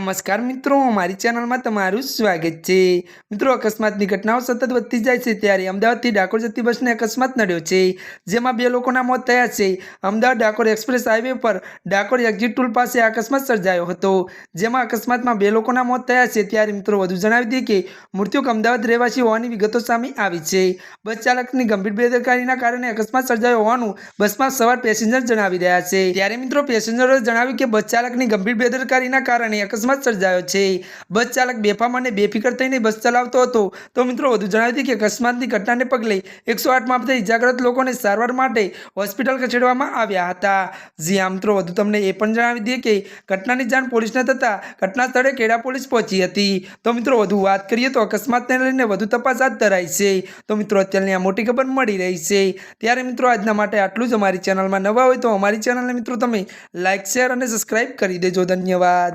નમસ્કાર મિત્રો, મારી ચેનલમાં તમારું સ્વાગત છે. મિત્રો, અકસ્માતની ઘટનાઓ સતત વધતી જાય છે, ત્યારે અમદાવાદથી ડાકોર જતી બસને અકસ્માત નડ્યો છે, જેમાં બે લોકોના મોત થયા છે. અમદાવાદ ડાકોર એક્સપ્રેસ હાઈવે પર ડાકોર એક્ઝિટ ટુલ પાસે અકસ્માત સર્જાયો હતો, જેમાં અકસ્માતમાં બે લોકોના મોત થયા છે. ત્યારે મિત્રો, વધુ જણાવી દઈએ કે મૃત્યુક અમદાવાદ રહેવાસી હોવાની વિગતો સામે આવી છે. બસ ચાલકની ગંભીર બેદરકારીના કારણે અકસ્માત સર્જાયો હોવાનું બસમાં સવાર પેસેન્જર જણાવી રહ્યા છે. ત્યારે મિત્રો, પેસેન્જરોએ જણાવ્યું કે બસ ચાલકની ગંભીર બેદરકારીના કારણે અકસ્માત સર્જાયો છે. બસ ચાલક બેફામ અને બેફિકર થઈને બસ ચલાવતો હતો. તો મિત્રો વધુ જણાવી દઈએ કે અકસ્માતની ઘટનાને પગલે એકસો આઠ માપથી ઇજાગ્રસ્ત લોકોને સારવાર માટે હોસ્પિટલ ખસેડવામાં આવ્યા હતા. જી આ મિત્રો, વધુ તમને એ પણ જણાવી દઈએ કે ઘટનાની જાણ પોલીસને થતાં ઘટના સ્થળે કેડા પોલીસ પહોંચી હતી. તો મિત્રો, વધુ વાત કરીએ તો અકસ્માતને લઈને વધુ તપાસ હાથ ધરાઈ છે. તો મિત્રો, અત્યારની આ મોટી ખબર મળી રહી છે. ત્યારે મિત્રો, આજના માટે આટલું જ. અમારી ચેનલમાં નવા હોય તો અમારી ચેનલને મિત્રો તમે લાઇક શેર અને સબસ્ક્રાઇબ કરી દેજો. ધન્યવાદ.